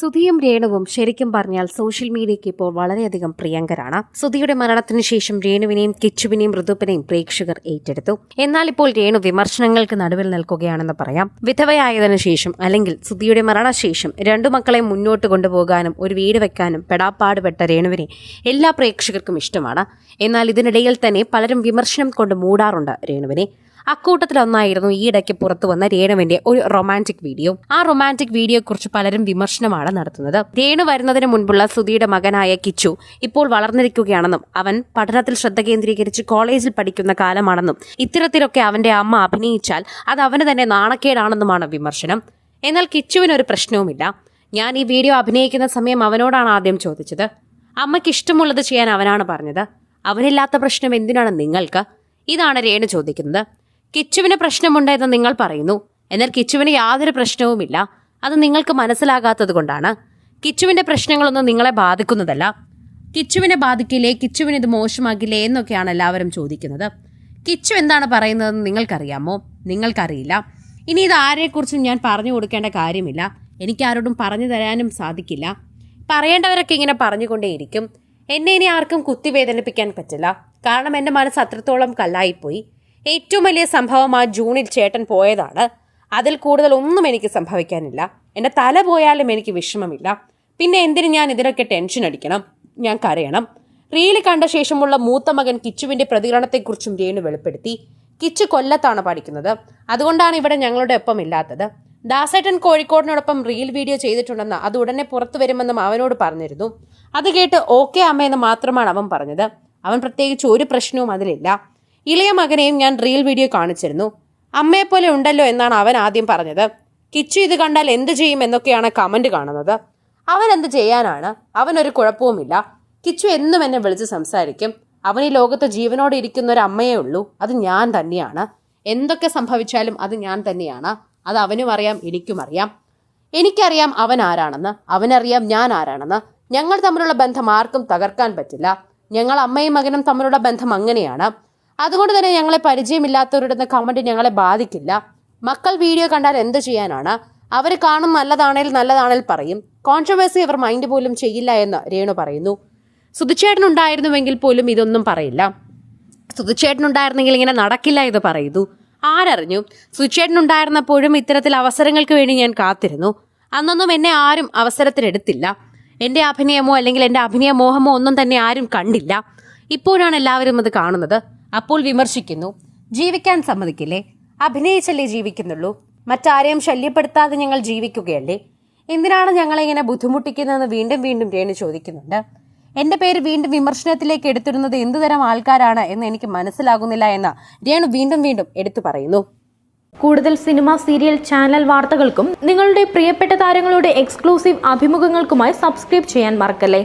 സുധിയും രേണുവും ശരിക്കും പറഞ്ഞാൽ സോഷ്യൽ മീഡിയയ്ക്ക് ഇപ്പോൾ വളരെയധികം പ്രിയങ്കരാണ്. സുധിയുടെ മരണത്തിന് ശേഷം രേണുവിനെയും കിച്ചുവിനെയും ഋതുപ്പിനെയും പ്രേക്ഷകർ ഏറ്റെടുത്തു. എന്നാൽ ഇപ്പോൾ രേണു വിമർശനങ്ങൾക്ക് നടുവിൽ നിൽക്കുകയാണെന്ന് പറയാം. വിധവയായതിനു ശേഷം അല്ലെങ്കിൽ സുധിയുടെ മരണശേഷം രണ്ടു മക്കളെ മുന്നോട്ട് കൊണ്ടുപോകാനും ഒരു വീട് വെക്കാനും പെടാപ്പാടുപെട്ട രേണുവിനെ എല്ലാ പ്രേക്ഷകർക്കും ഇഷ്ടമാണ്. എന്നാൽ ഇതിനിടയിൽ തന്നെ പലരും വിമർശനം കൊണ്ട് മൂടാറുണ്ട് രേണുവിനെ. അക്കൂട്ടത്തിലൊന്നായിരുന്നു ഈയിടയ്ക്ക് പുറത്തു വന്ന രേണുവിന്റെ ഒരു റൊമാന്റിക് വീഡിയോ ആ റൊമാന്റിക് വീഡിയോയെക്കുറിച്ച് പലരും വിമർശനമാണ് നടത്തുന്നത്. രേണു വരുന്നതിന് മുൻപുള്ള സുധിയുടെ മകനായ കിച്ചു ഇപ്പോൾ വളർന്നിരിക്കുകയാണെന്നും അവൻ പഠനത്തിൽ ശ്രദ്ധ കേന്ദ്രീകരിച്ച് കോളേജിൽ പഠിക്കുന്ന കാലമാണെന്നും ഇത്തരത്തിലൊക്കെ അവന്റെ അമ്മ അഭിനയിച്ചാൽ അത് അവന് തന്നെ നാണക്കേടാണെന്നുമാണ് വിമർശനം. എന്നാൽ കിച്ചുവിനൊരു പ്രശ്നവുമില്ല. ഞാൻ ഈ വീഡിയോ അഭിനയിക്കുന്ന സമയം അവനോടാണ് ആദ്യം ചോദിച്ചത്. അമ്മയ്ക്ക് ഇഷ്ടമുള്ളത് ചെയ്യാൻ അവനാണ് പറഞ്ഞത്. അവനില്ലാത്ത പ്രശ്നം എന്തിനാണ് നിങ്ങൾക്ക്? ഇതാണ് രേണു ചോദിക്കുന്നത്. കിച്ചുവിന് പ്രശ്നമുണ്ടെന്ന് നിങ്ങൾ പറയുന്നു. എന്നാൽ കിച്ചുവിന് യാതൊരു പ്രശ്നവുമില്ല. അത് നിങ്ങൾക്ക് മനസ്സിലാകാത്തത് കൊണ്ടാണ്. കിച്ചുവിന്റെ പ്രശ്നങ്ങളൊന്നും നിങ്ങളെ ബാധിക്കുന്നതല്ല. കിച്ചുവിനെ ബാധിക്കില്ലേ? കിച്ചുവിന് ഇത് മോശമാകില്ലേ എന്നൊക്കെയാണ് എല്ലാവരും ചോദിക്കുന്നത്. കിച്ചു എന്താണ് പറയുന്നതെന്ന് നിങ്ങൾക്കറിയാമോ? നിങ്ങൾക്കറിയില്ല. ഇനി ഇത് ആരെക്കുറിച്ചും ഞാൻ പറഞ്ഞു കൊടുക്കേണ്ട കാര്യമില്ല. എനിക്ക് ആരോടും പറഞ്ഞു തരാനും സാധിക്കില്ല. പറയേണ്ടവരൊക്കെ ഇങ്ങനെ പറഞ്ഞുകൊണ്ടേയിരിക്കും. എന്നെ ഇനി ആർക്കും കുത്തിവേദനിപ്പിക്കാൻ പറ്റില്ല. കാരണം എന്റെ മനസ്സ് അത്രത്തോളം കല്ലായിപ്പോയി. ഏറ്റവും വലിയ സംഭവം ആ ജൂണിൽ ചേട്ടൻ പോയതാണ്. അതിൽ കൂടുതൽ ഒന്നും എനിക്ക് സംഭവിക്കാനില്ല. എന്റെ തല പോയാലും എനിക്ക് വിഷമമില്ല. പിന്നെ എന്തിന് ഞാൻ ഇതിനൊക്കെ ടെൻഷൻ അടിക്കണം? ഞാൻ കരയണം. റീൽ കണ്ട ശേഷമുള്ള മൂത്ത മകൻ കിച്ചുവിന്റെ പ്രതികരണത്തെക്കുറിച്ചും രേണു വെളിപ്പെടുത്തി. കിച്ചു കൊല്ലത്താണ് പഠിക്കുന്നത്. അതുകൊണ്ടാണ് ഇവിടെ ഞങ്ങളുടെ ഒപ്പം ഇല്ലാത്തത്. ദാസേട്ടൻ കോഴിക്കോടിനോടൊപ്പം റീൽ വീഡിയോ ചെയ്തിട്ടുണ്ടെന്ന് അത് ഉടനെ പുറത്തു വരുമെന്നും അവനോട് പറഞ്ഞിരുന്നു. അത് കേട്ട് ഓക്കെ അമ്മയെന്ന് മാത്രമാണ് അവൻ പറഞ്ഞത്. അവൻ പ്രത്യേകിച്ച് ഒരു പ്രശ്നവും അതിലില്ല. ഇളയ മകനെയും ഞാൻ റീൽ വീഡിയോ കാണിച്ചിരുന്നു. അമ്മയെപ്പോലെ ഉണ്ടല്ലോ എന്നാണ് അവൻ ആദ്യം പറഞ്ഞത്. കിച്ചു ഇത് കണ്ടാൽ എന്ത് ചെയ്യും എന്നൊക്കെയാണ് കമന്റ് കാണുന്നത്. അവൻ എന്ത് ചെയ്യാനാണ്? അവനൊരു കുഴപ്പവുമില്ല. കിച്ചു എന്നും എന്നെ വിളിച്ച് സംസാരിക്കും. അവൻ ഈ ലോകത്ത് ജീവനോടെ ഇരിക്കുന്ന ഒരു അമ്മയേ ഉള്ളൂ. അത് ഞാൻ തന്നെയാണ്. എന്തൊക്കെ സംഭവിച്ചാലും അത് ഞാൻ തന്നെയാണ്. അത് അവനും അറിയാം എനിക്കും അറിയാം. എനിക്കറിയാം അവൻ ആരാണെന്ന്. അവനറിയാം ഞാൻ ആരാണെന്ന്. ഞങ്ങൾ തമ്മിലുള്ള ബന്ധം ആർക്കും തകർക്കാൻ പറ്റില്ല. ഞങ്ങൾ അമ്മയും മകനും തമ്മിലുള്ള ബന്ധം അങ്ങനെയാണ്. അതുകൊണ്ട് തന്നെ ഞങ്ങളെ പരിചയമില്ലാത്തവരുടെ കമന്റ് ഞങ്ങളെ ബാധിക്കില്ല. മക്കൾ വീഡിയോ കണ്ടാൽ എന്ത് ചെയ്യാനാണ്? അവർ കാണും നല്ലതാണേൽ നല്ലതാണേൽ പറയും. കോൺട്രവേഴ്സി അവർ മൈൻഡ് പോലും ചെയ്യില്ല എന്ന് രേണു പറയുന്നു. സുതിച്ചേട്ടൻ ഉണ്ടായിരുന്നുവെങ്കിൽ പോലും ഇതൊന്നും പറയില്ല. സുതിച്ചേട്ടൻ ഉണ്ടായിരുന്നെങ്കിൽ ഇങ്ങനെ നടക്കില്ല എന്ന് പറയുന്നു. ആരറിഞ്ഞു? സുതിച്ചേട്ടൻ ഉണ്ടായിരുന്നപ്പോഴും ഇത്തരത്തിൽ അവസരങ്ങൾക്ക് വേണ്ടി ഞാൻ കാത്തിരുന്നു. അന്നൊന്നും എന്നെ ആരും അവസരത്തിനെടുത്തില്ല. എന്റെ അഭിനയമോ അല്ലെങ്കിൽ എന്റെ അഭിനയ മോഹമോ ഒന്നും തന്നെ ആരും കണ്ടില്ല. ഇപ്പോഴാണ് എല്ലാവരും അത് കാണുന്നത്. അപ്പോൾ വിമർശിക്കുന്നു. ജീവിക്കാൻ സമ്മതിക്കില്ലേ? അഭിനയിച്ചല്ലേ ജീവിക്കുന്നുള്ളൂ. മറ്റാരെയും ശല്യപ്പെടുത്താതെ ഞങ്ങൾ ജീവിക്കുകയല്ലേ? എന്തിനാണ് ഞങ്ങളെ ഇങ്ങനെ ബുദ്ധിമുട്ടിക്കുന്നതെന്ന് വീണ്ടും വീണ്ടും രേണു ചോദിക്കുന്നുണ്ട്. എന്റെ പേര് വീണ്ടും വിമർശനത്തിലേക്ക് എടുത്തിരുന്നത് എന്തുതരം ആൾക്കാരാണ് എന്ന് എനിക്ക് മനസ്സിലാകുന്നില്ല എന്ന് രേണു വീണ്ടും വീണ്ടും എടുത്തു പറയുന്നു. കൂടുതൽ സിനിമ സീരിയൽ ചാനൽ വാർത്തകൾക്കും നിങ്ങളുടെ പ്രിയപ്പെട്ട താരങ്ങളുടെ എക്സ്ക്ലൂസീവ് അഭിമുഖങ്ങൾക്കുമായി സബ്സ്ക്രൈബ് ചെയ്യാൻ മറക്കല്ലേ?